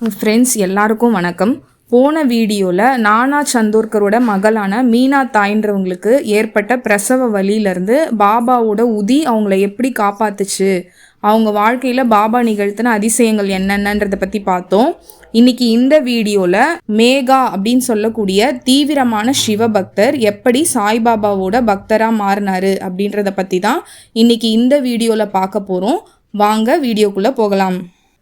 Friends எல்லாருக்கும் வணக்கம். போன வீடியோவில் நானா சந்தோர்கரோட மகளான மீனா தாயின்றவங்களுக்கு ஏற்பட்ட பிரசவ வழியிலேருந்து பாபாவோட உதி அவங்கள எப்படி காப்பாத்துச்சு? அவங்க வாழ்க்கையில் பாபா நிகழ்த்தின அதிசயங்கள் என்னென்னன்றதை பற்றி பார்த்தோம். இன்னைக்கு இந்த வீடியோவில் மேகா அப்படின்னு சொல்லக்கூடிய தீவிரமான சிவபக்தர் எப்படி சாய்பாபாவோட பக்தராக மாறினாரு அப்படின்றத பற்றி தான் இன்னைக்கு இந்த வீடியோவில் பார்க்க போகிறோம் வாங்க வீடியோக்குள்ளே போகலாம்.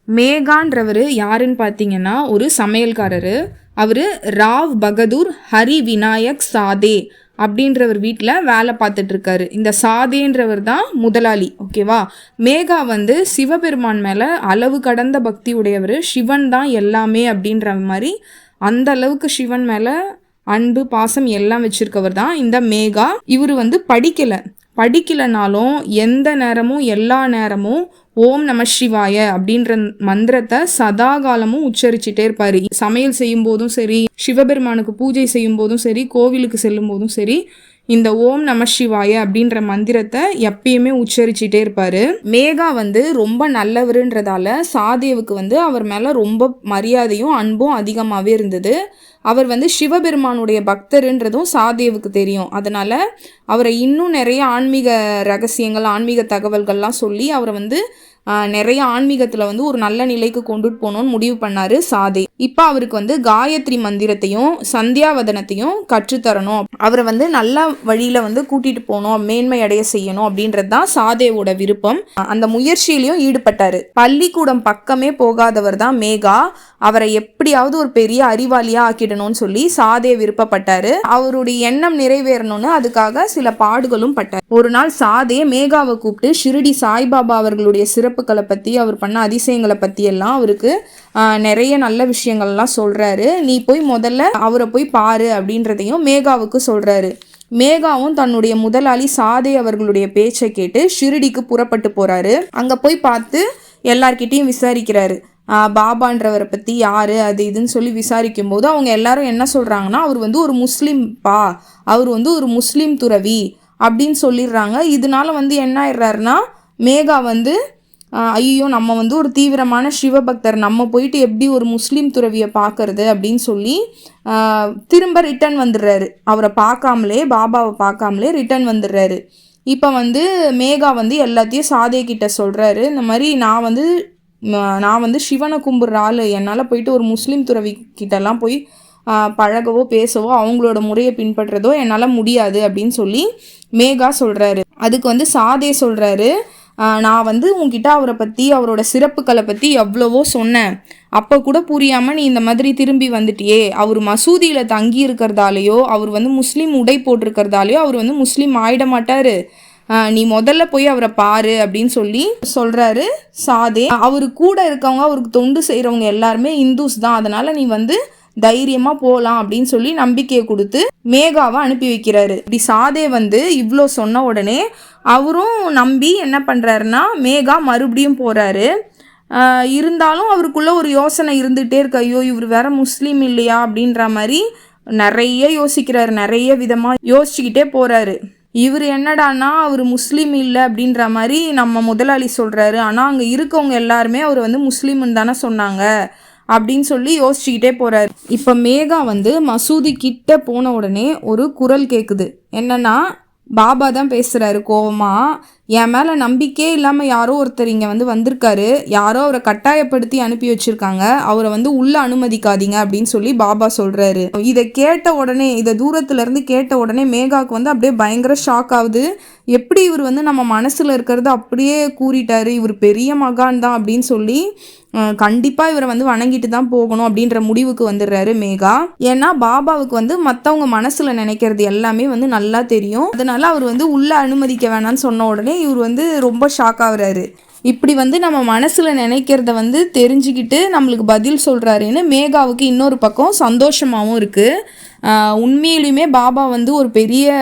மேகான்றவர் யாருன்னு பார்த்தீங்கன்னா ஒரு சமையல்காரர். அவர் ராவ் பகதூர் ஹரி விநாயக் சாதே அப்படின்றவர் வீட்டில் வேலை பார்த்துட்ருக்காரு. இந்த சாதேன்றவர் தான் முதலாளி ஓகேவா? மேகா வந்து சிவபெருமான் மேலே அளவு கடந்த பக்தி உடையவர். சிவன் தான் எல்லாமே அப்படின்ற மாதிரி அந்த அளவுக்கு சிவன் மேலே அன்பு பாசம் எல்லாம் வச்சிருக்கவர் தான் இந்த மேகா. இவர் வந்து படிக்கலை. படிக்கலைனாலும் எந்த நேரமும் எல்லா நேரமும் ஓம் நம சிவாய அப்படின்ற மந்திரத்தை சதா காலமும் உச்சரிச்சுட்டே இருப்பார். சமையல் செய்யும் போதும் சரி சிவபெருமானுக்கு பூஜை செய்யும் போதும் சரி கோவிலுக்கு செல்லும் போதும் சரி இந்த ஓம் நம சிவாய அப்படின்ற மந்திரத்தை எப்பயுமே உச்சரிச்சுட்டே இருப்பார். மேகா வந்து ரொம்ப நல்லவருன்றதால சாதேவுக்கு வந்து அவர் மேலே ரொம்ப மரியாதையும் அன்பும் அதிகமாகவே இருந்தது. அவர் வந்து சிவபெருமானுடைய பக்தருன்றதும் சாதேவுக்கு தெரியும். அதனால் அவரை இன்னும் நிறைய ஆன்மீக ரகசியங்கள் ஆன்மீக தகவல்கள்லாம் சொல்லி அவரை வந்து நிறைய ஆன்மீகத்தில் வந்து ஒரு நல்ல நிலைக்கு கொண்டுட்டு போகணும்னு முடிவு பண்ணார் சாதே. இப்போ அவருக்கு வந்து காயத்ரி மந்திரத்தையும் சந்தியாவதனத்தையும் கற்றுத்தரணும். அவரை வந்து நல்ல வழியில் வந்து கூட்டிகிட்டு போகணும் மேன்மை அடைய செய்யணும் அப்படின்றது தான் சாதேவோட விருப்பம். அந்த முயற்சியிலையும் ஈடுபட்டார். பள்ளிக்கூடம் பக்கமே போகாதவர் தான் மேகா. அவரை எப்படியாவது ஒரு பெரிய அறிவாளியாக ஆக்கிடணும்னு சொல்லி சாதே விருப்பப்பட்டார். அவருடைய எண்ணம் நிறைவேறணும்னு அதுக்காக சில பாடுகளும் பட்டார். ஒரு நாள் சாதே மேகாவை கூப்பிட்டு ஷிரடி சாய்பாபா அவர்களுடைய சிறப்பு சிறப்புகளை பற்றி அவர் பண்ண அதிசயங்களை பற்றியெல்லாம் அவருக்கு நிறைய நல்ல விஷயங்கள்லாம் சொல்கிறாரு நீ போய் முதல்ல அவரை போய் பாரு அப்படின்றதையும் மேகாவுக்கு சொல்கிறாரு மேகாவும் தன்னுடைய முதலாளி சாதே அவர்களுடைய பேச்சை கேட்டு ஷிருடிக்கு புறப்பட்டு போகிறாரு அங்கே போய் பார்த்து எல்லார்கிட்டேயும் விசாரிக்கிறாரு. பாபான்றவரை பற்றி யார் அது இதுன்னு சொல்லி விசாரிக்கும் போது அவங்க எல்லாரும் என்ன சொல்கிறாங்கன்னா அவர் வந்து ஒரு முஸ்லீம் பா அவர் வந்து ஒரு முஸ்லீம் துறவி அப்படின்னு சொல்லிடுறாங்க. இதனால வந்து என்ன ஆயிடுறாருன்னா மேகா வந்து ஐயோ நம்ம வந்து ஒரு தீவிரமான சிவபக்தர். நம்ம போயிட்டு எப்படி ஒரு முஸ்லீம் துறவியை பார்க்கறது அப்படின்னு சொல்லி திரும்ப ரிட்டர்ன் வந்துடுறாரு. அவரை பார்க்காமலே பாபாவை பார்க்காமலே ரிட்டர்ன் வந்துடுறாரு. இப்போ வந்து மேகா வந்து எல்லாத்தையும் சாதே கிட்ட சொல்கிறாரு இந்த மாதிரி நான் வந்து நான் வந்து சிவனை கும்பிட்ற ஆள். என்னால் போயிட்டு ஒரு முஸ்லீம் துறவி கிட்டலாம் போய் பழகவோ பேசவோ அவங்களோட முறையை பின்பற்றதோ என்னால் முடியாது அப்படின்னு சொல்லி மேகா சொல்கிறாரு அதுக்கு வந்து சாதே சொல்கிறாரு நான் வந்து உங்ககிட்ட அவரை பற்றி அவரோட சிறப்புகளை பற்றி எவ்வளவோ சொன்னேன். அப்போ கூட புரியாமல் நீ இந்த மாதிரி திரும்பி வந்துட்டியே. அவர் மசூதியில் தங்கி இருக்கிறதாலேயோ அவர் வந்து முஸ்லீம் உடை போட்டிருக்கிறதாலேயோ அவர் வந்து முஸ்லீம் ஆயிட மாட்டார். நீ முதல்ல போய் அவரை பாரு அப்படின்னு சொல்லி சொல்கிறாரு சாதே. அவர் கூட இருக்கவங்க அவருக்கு தொண்டு செய்கிறவங்க எல்லாருமே இந்துஸ் தான். அதனால் நீ வந்து தைரியமாக போகலாம் அப்படின்னு சொல்லி நம்பிக்கையை கொடுத்து மேகாவை அனுப்பி வைக்கிறாரு. இப்படி சாதே வந்து இவ்வளோ சொன்ன உடனே அவரும் நம்பி என்ன பண்ணுறாருன்னா மேகா மறுபடியும் போகிறாரு இருந்தாலும் அவருக்குள்ளே ஒரு யோசனை இருந்துகிட்டே இருக்கு. ஐயோ இவர் வேற முஸ்லீம் இல்லையா அப்படின்ற மாதிரி நிறைய யோசிக்கிறாரு. நிறைய விதமாக யோசிச்சுக்கிட்டே போகிறாரு இவர் என்னடானா அவர் முஸ்லீம் இல்லை அப்படின்ற மாதிரி நம்ம முதலாளி சொல்கிறாரு ஆனால் அங்கே இருக்கவங்க எல்லாருமே அவர் வந்து முஸ்லீம்னு தானே சொன்னாங்க. அப்படின்னு சொல்லி யோசிச்சுக்கிட்டே போகிறாரு இப்போ மேகா வந்து மசூதி கிட்ட போன உடனே ஒரு குரல் கேட்குது என்னன்னா பாபா தான் பேசுகிறாரு கோவமா. என் மேலே நம்பிக்கையே இல்லாமல் யாரோ ஒருத்தர் இங்கே வந்து வந்திருக்காரு. யாரோ அவரை கட்டாயப்படுத்தி அனுப்பி வச்சுருக்காங்க. அவரை வந்து உள்ளே அனுமதிக்காதீங்க அப்படின்னு சொல்லி பாபா சொல்கிறாரு இதை கேட்ட உடனே இதை தூரத்துலேருந்து கேட்ட உடனே மேகாவுக்கு வந்து அப்படியே பயங்கர ஷாக் ஆகுது. எப்படி இவர் வந்து நம்ம மனசில் இருக்கிறத அப்படியே கூறிட்டாரு. இவர் பெரிய மகான் தான் அப்படின்னு சொல்லி கண்டிப்பாக இவரை வந்து வணங்கிட்டு தான் போகணும் அப்படின்ற முடிவுக்கு வந்துடுறாரு மேகா. ஏன்னா பாபாவுக்கு வந்து மற்றவங்க மனசில் நினைக்கிறது எல்லாமே வந்து நல்லா தெரியும். அதனால அவர் வந்து உள்ளே அனுமதிக்க வேணாம்னு சொன்ன உடனே இவர் வந்து ரொம்ப ஷாக் ஆகுறாரு. இப்படி வந்து நம்ம மனசில் நினைக்கிறத வந்து தெரிஞ்சுக்கிட்டு நம்மளுக்கு பதில் சொல்கிறாருன்னு மேகாவுக்கு இன்னொரு பக்கம் சந்தோஷமாகவும் இருக்குது உண்மையிலுமே பாபா வந்து ஒரு பெரிய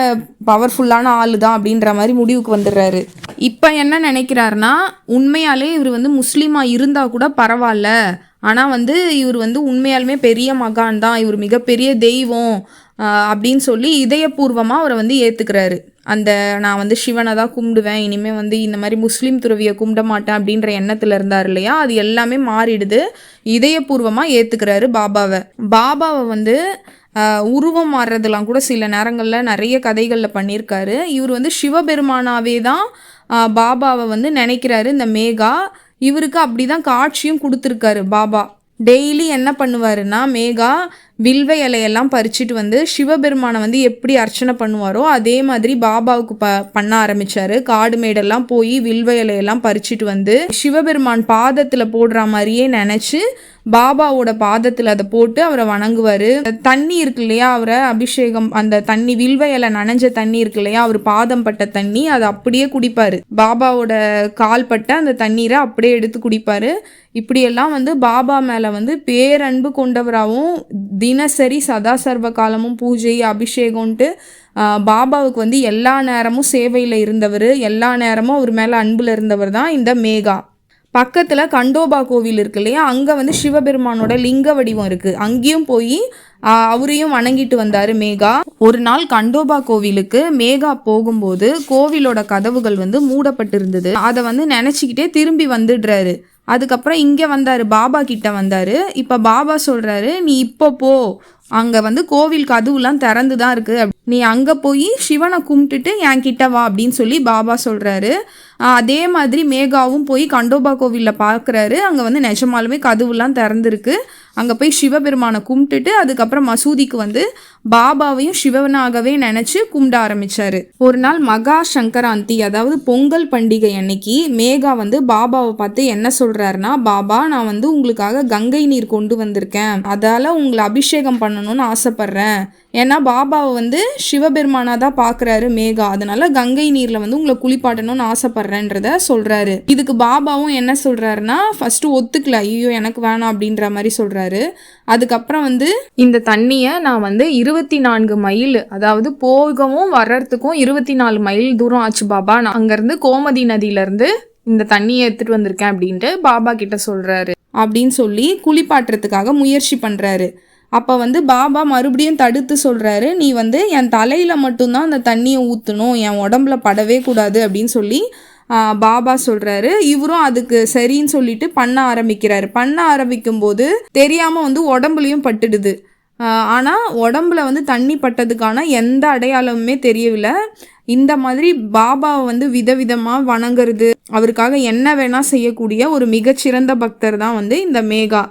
பவர்ஃபுல்லான ஆள் தான் அப்படின்ற மாதிரி முடிவுக்கு வந்துடுறாரு. இப்போ என்ன நினைக்கிறாருன்னா உண்மையாலே இவர் வந்து முஸ்லீமாக இருந்தால் கூட பரவாயில்ல. ஆனால் வந்து இவர் வந்து உண்மையாலுமே பெரிய மகான் தான் இவர் மிகப்பெரிய தெய்வம் அப்படின்னு சொல்லி இதயபூர்வமாக அவரை வந்து ஏற்றுக்கிறாரு அந்த நான் வந்து சிவனை தான் கும்பிடுவேன் இனிமேல் வந்து இந்த மாதிரி முஸ்லீம் துறவியை கும்பிட மாட்டேன் அப்படின்ற எண்ணத்தில் இருந்தார் இல்லையா? அது எல்லாமே மாறிடுது. இதயபூர்வமாக ஏற்றுக்கிறாரு பாபாவை. பாபாவை வந்து உருவம் மாறுறதுலாம் கூட சில நேரங்களில் நிறைய கதைகளில் பண்ணியிருக்காரு. இவர் வந்து சிவபெருமானாவே தான் பாபாவை வந்து நினைக்கிறாரு. இந்த மேகா இவருக்கு அப்படி தான் காட்சியும் கொடுத்துருக்காரு பாபா. டெய்லி என்ன பண்ணுவாருன்னா மேகா வில்வ இலையெல்லாம் பறிச்சுட்டு வந்து சிவபெருமானை வந்து எப்படி அர்ச்சனை பண்ணுவாரோ அதே மாதிரி பாபாவுக்கு ப பண்ண ஆரம்பிச்சாரு. காடு மேடெல்லாம் போய் வில்வ இலையெல்லாம் பறிச்சுட்டு வந்து சிவபெருமான் பாதத்தில் போடுற மாதிரியே நினச்சி பாபாவோட பாதத்தில் அதை போட்டு அவரை வணங்குவார். தண்ணி இருக்கு இல்லையா அவரை அபிஷேகம் அந்த தண்ணி வில்வையில நனைஞ்ச தண்ணி இருக்கு இல்லையா அவர் பாதம் பட்ட தண்ணி அதை அப்படியே குடிப்பார். பாபாவோட கால் பட்ட அந்த தண்ணீரை அப்படியே எடுத்து குடிப்பார். இப்படியெல்லாம் வந்து பாபா மேலே வந்து பேரன்பு கொண்டவராகவும் தினசரி சதா சர்வ காலமும் பூஜை அபிஷேகம்ன்ட்டு பாபாவுக்கு வந்து எல்லா நேரமும் சேவையில் இருந்தவர் எல்லா நேரமும் அவர் மேலே அன்பில் இருந்தவர் தான் இந்த மேகா. பக்கத்தில் கண்டோபா கோவில் இருக்கு இல்லையா? அங்கே வந்து சிவபெருமானோட லிங்க வடிவம் இருக்குது அங்கேயும் போய் அவரையும் வணங்கிட்டு வந்தார் மேகா. ஒரு நாள் கண்டோபா கோவிலுக்கு மேகா போகும்போது கோவிலோட கதவுகள் வந்து மூடப்பட்டிருந்தது. அதை வந்து நினச்சிக்கிட்டே திரும்பி வந்துடுறாரு. அதுக்கப்புறம் இங்கே வந்தார் பாபா கிட்ட வந்தார். இப்போ பாபா சொல்கிறாரு நீ இப்போ போ. அங்கே வந்து கோவில் கதவுலாம் திறந்து தான் இருக்குது நீ அங்கே போய் சிவனை கும்பிட்டுட்டு என் கிட்ட வா அப்படின்னு சொல்லி பாபா சொல்கிறாரு அதே மாதிரி மேகாவும் போய் கண்டோபா கோவிலில் பார்க்குறாரு அங்கே வந்து நிஜமாலுமே கதவுலாம் திறந்துருக்கு. அங்கே போய் சிவபெருமானை கும்பிட்டுட்டு அதுக்கப்புறம் மசூதிக்கு வந்து பாபாவையும் சிவனாகவே நினச்சி கும்பிட ஆரம்பித்தார் ஒரு நாள் மகா சங்கராந்தி அதாவது பொங்கல் பண்டிகை அன்னைக்கு மேகா வந்து பாபாவை பார்த்து என்ன சொல்கிறாருன்னா பாபா நான் வந்து உங்களுக்காக கங்கை நீர் கொண்டு வந்திருக்கேன். அதால் உங்களை அபிஷேகம் பண்ணணும்னு ஆசைப்பட்றேன். ஏன்னா பாபாவை வந்து சிவபெருமானா தான் பார்க்குறாரு மேகா. அதனால கங்கை நீரில் வந்து உங்களை குளிப்பாட்டணும்னு ஆசைப்பட்றேன்றத சொல்கிறாரு இதுக்கு பாபாவும் என்ன சொல்கிறாருன்னா ஃபஸ்ட்டு ஒத்துக்கல. ஐயோ எனக்கு வேணாம் அப்படின்ற மாதிரி சொல்கிறாரு அதுக்கப்புறம் வந்து இந்த தண்ணியை நான் வந்து இருபத்தி நான்கு மைல் அதாவது போகவும் வர்றதுக்கும் இருபத்தி நாலு மைல் தூரம் ஆச்சு பாபா. நான் அங்கேருந்து கோமதி நதியிலேருந்து இந்த தண்ணியை எடுத்துட்டு வந்திருக்கேன் அப்படின்ட்டு பாபா கிட்ட சொல்கிறாரு அப்படின்னு சொல்லி குளிப்பாட்டுறதுக்காக முயற்சி பண்ணுறாரு அப்போ வந்து பாபா மறுபடியும் தடுத்து சொல்கிறாரு நீ வந்து என் தலையில் மட்டும்தான் அந்த தண்ணியை ஊற்றணும் என் உடம்புல படவே கூடாது அப்படின்னு சொல்லி பாபா சொல்கிறாரு இவரும் அதுக்கு சரின்னு சொல்லிட்டு பண்ண ஆரம்பிக்கிறாரு. பண்ண ஆரம்பிக்கும்போது தெரியாமல் வந்து உடம்புலையும் பட்டுடுது. ஆனால் உடம்புல வந்து தண்ணி பட்டதுக்கான எந்த அடையாளமுமே தெரியவில்லை. இந்த மாதிரி பாபாவை வந்து விதவிதமாக வணங்குறது அவருக்காக என்ன வேணால் செய்யக்கூடிய ஒரு மிகச்சிறந்த பக்தர் தான் வந்து இந்த மேகா.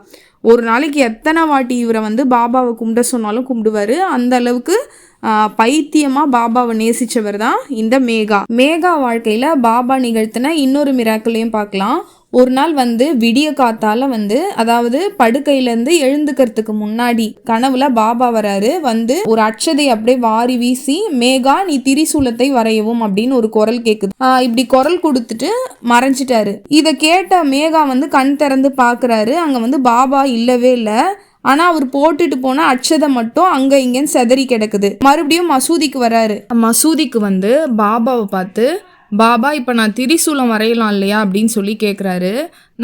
ஒரு நாளைக்கு எத்தனை வாட்டி இவரை வந்து பாபாவை கும்பிட சொன்னாலும் கும்பிடுவாரு. அந்த அளவுக்கு ஆஹ், பைத்தியமா பாபாவை நேசிச்சவர் தான் இந்த மேகா. மேகா வாழ்க்கையில பாபா நிகழ்த்தின இன்னொரு மிராக்களையும் பார்க்கலாம். ஒரு நாள் வந்து விடிய காத்தால வந்து அதாவது படுக்கையிலேருந்து எழுந்துக்கிறதுக்கு முன்னாடி கனவுல பாபா வராரு. வந்து ஒரு அட்சதை அப்படியே வாரி வீசி மேகா நீ திரிசூலத்தை வரையவும் அப்படின்னு ஒரு குரல் கேக்குது. இப்படி குரல் கொடுத்துட்டு மறைஞ்சிட்டாரு. இதை கேட்ட மேகா வந்து கண் திறந்து பார்க்குறாரு அங்க வந்து பாபா இல்லவே இல்லை. ஆனா அவர் போட்டுட்டு போன அட்சதை மட்டும் அங்க இங்கன்னு செதறி கிடக்குது. மறுபடியும் மசூதிக்கு வராரு. மசூதிக்கு வந்து பாபாவை பார்த்து பாபா இப்போ நான் திரிசூலம் வரையலாம் இல்லையா அப்படின்னு சொல்லி கேட்குறாரு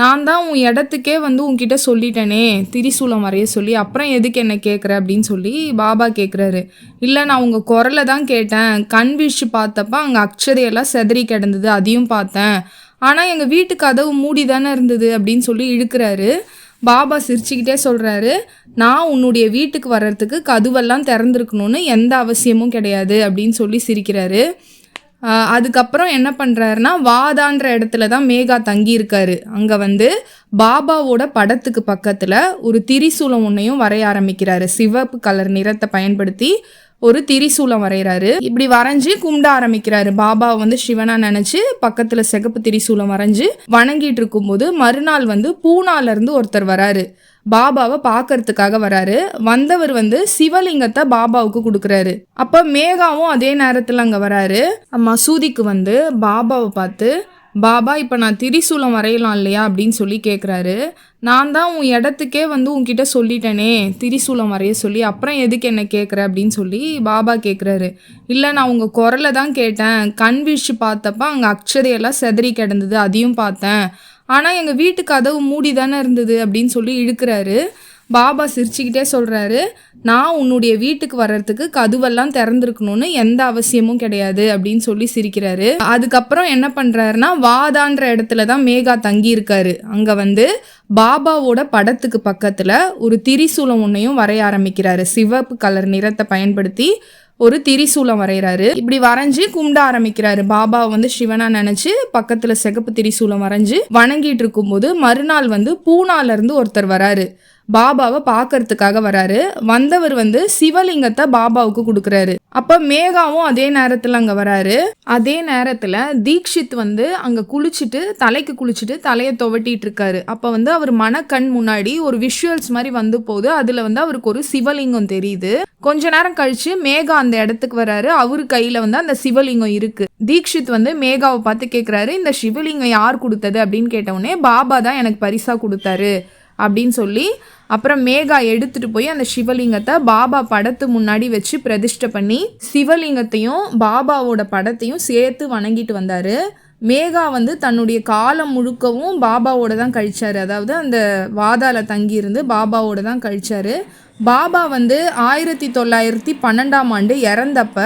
நான் தான் உன் இடத்துக்கே வந்து உன்கிட்ட சொல்லிட்டேனே திரிசூலம் வரைய சொல்லி அப்புறம் எதுக்கு என்ன கேட்குற அப்படின்னு சொல்லி பாபா கேட்குறாரு இல்லை நான் உங்கள் குரலை தான் கேட்டேன். கண் வீழ்ச்சி பார்த்தப்ப அங்கே அக்ஷதையெல்லாம் செதறி கிடந்தது அதையும் பார்த்தேன். ஆனால் எங்கள் வீட்டு கதவு மூடி தானே இருந்தது அப்படின்னு சொல்லி இழுக்கிறாரு. பாபா சிரிச்சுக்கிட்டே சொல்கிறாரு நான் உன்னுடைய வீட்டுக்கு வர்றதுக்கு கதவெல்லாம் திறந்துருக்கணும்னு எந்த அவசியமும் கிடையாது அப்படின்னு சொல்லி சிரிக்கிறாரு. அதுக்கப்புறம் என்ன பண்ணுறாருன்னா வாதான்ற இடத்துல தான் மேகா தங்கியிருக்காரு. அங்கே வந்து பாபாவோட படத்துக்கு பக்கத்தில் ஒரு திரிசூலம் ஒன்றையும் வரைய ஆரம்பிக்கிறாரு. சிவப்பு கலர் நிறத்தை பயன்படுத்தி ஒரு திரிசூலம் வரைகிறாரு. இப்படி வரைஞ்சி கும்பிட ஆரம்பிக்கிறாரு. பாபாவை வந்து சிவனா நினைச்சு பக்கத்துல சிகப்பு திரிசூலம் வரைஞ்சு வணங்கிட்டு இருக்கும்போது மறுநாள் வந்து பூனால இருந்து ஒருத்தர் வராரு. பாபாவை பார்க்கறதுக்காக வராரு. வந்தவர் வந்து சிவலிங்கத்தை பாபாவுக்கு கொடுக்குறாரு. அப்போ மேகாவும் அதே நேரத்தில் அங்கே வராரு. மசூதிக்கு வந்து பாபாவை பார்த்து பாபா இப்போ நான் திரிசூலம் வரையலாம் இல்லையா? அப்படின்னு சொல்லி கேட்குறாரு நான் தான் உன் இடத்துக்கே வந்து உன்கிட்ட சொல்லிட்டேனே திரிசூலம் வரைய சொல்லி. அப்புறம் எதுக்கு என்ன கேட்குற அப்படின்னு சொல்லி பாபா கேட்குறாரு இல்லை நான் உங்கள் குரலை தான் கேட்டேன். கண் வீழ்ச்சி பார்த்தப்ப அங்கே அக்ஷதையெல்லாம் செதறி கிடந்தது அதையும் பார்த்தேன். ஆனால் எங்கள் வீட்டு கதவு மூடி தானே இருந்தது அப்படின்னு சொல்லி இழுக்கிறாரு. பாபா சிரிச்சுக்கிட்டே சொல்கிறாரு நான் உன்னுடைய வீட்டுக்கு வர்றதுக்கு கதுவெல்லாம் திறந்துருக்கணும்னு எந்த அவசியமும் கிடையாது அப்படின்னு சொல்லி சிரிக்கிறாரு. அதுக்கப்புறம் என்ன பண்ணுறாருன்னா வாதான்ற இடத்துல தான் மேகா தங்கி இருக்காரு அங்கே வந்து பாபாவோட படத்துக்கு பக்கத்தில் ஒரு திரிசூலம் ஒன்றையும் வரைய ஆரம்பிக்கிறாரு. சிவப்பு கலர் நிறத்தை பயன்படுத்தி ஒரு திரிசூலம் வரைகிறாரு. இப்படி வரைஞ்சி கும்பிட ஆரம்பிக்கிறாரு. பாபா வந்து சிவனா நினைச்சு பக்கத்துல சிகப்பு திரிசூலம் வரைஞ்சு வணங்கிட்டு இருக்கும்போது மறுநாள் வந்து பூனால இருந்து ஒருத்தர் வராரு. பாபாவை பார்க்கறதுக்காக வராரு. வந்தவர் வந்து சிவலிங்கத்தை பாபாவுக்கு கொடுக்குறாரு. அப்ப மேகாவும் அதே நேரத்துல அங்க வராரு. அதே நேரத்துல தீக்ஷித் வந்து அங்க குளிச்சுட்டு தலைக்கு குளிச்சுட்டு தலையை துவட்டிட்டு இருக்காரு. அப்ப வந்து அவர் மனக்கண் முன்னாடி ஒரு விஷுவல்ஸ் மாதிரி வந்து போகுது. அதுல வந்து அவருக்கு ஒரு சிவலிங்கம் தெரியுது. கொஞ்ச நேரம் கழிச்சு மேகா அந்த இடத்துக்கு வராரு. அவரு கையில வந்து அந்த சிவலிங்கம் இருக்கு. தீக்ஷித் வந்து மேகாவை பார்த்து கேக்குறாரு இந்த சிவலிங்கம் யார் கொடுத்தது? அப்படின்னு கேட்ட உடனே பாபா தான் எனக்கு பரிசா கொடுத்தாரு. அப்படின்னு சொல்லி அப்புறம் மேகா எடுத்துட்டு போய் அந்த சிவலிங்கத்தை பாபா படத்து முன்னாடி வச்சு பிரதிஷ்டை பண்ணி சிவலிங்கத்தையும் பாபாவோட படத்தையும் சேர்த்து வணங்கிட்டு வந்தார். மேகா வந்து தன்னுடைய காலம் முழுக்கவும் பாபாவோட தான் கழிச்சார். அதாவது அந்த வாதால தங்கியிருந்து பாபாவோட தான் கழிச்சார். பாபா வந்து ஆயிரத்தி தொள்ளாயிரத்தி பன்னெண்டாம் ஆண்டு இறந்தப்ப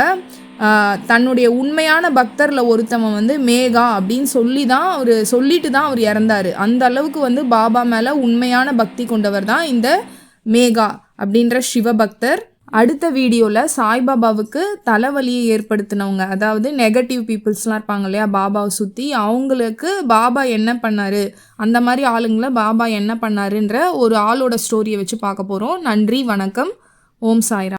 தன்னுடைய உண்மையான பக்தரில் ஒருத்தவன் வந்து மேகா அப்படின்னு சொல்லி தான் அவர் சொல்லிட்டு தான் அவர் இறந்தாரு. அந்த அளவுக்கு வந்து பாபா மேலே உண்மையான பக்தி கொண்டவர் தான் இந்த மேகா அப்படின்ற சிவபக்தர் அடுத்த வீடியோவில் சாய்பாபாவுக்கு தலைவலியை ஏற்படுத்தினவங்க அதாவது நெகட்டிவ் பீப்புள்ஸ்லாம் இருப்பாங்க இல்லையா பாபாவை சுற்றி அவங்களுக்கு பாபா என்ன பண்ணார் அந்த மாதிரி ஆளுங்களை பாபா என்ன பண்ணாருன்ற ஒரு ஆளோட ஸ்டோரியை வச்சு பார்க்க போகிறோம் நன்றி வணக்கம். ஓம் சாய்ராம்.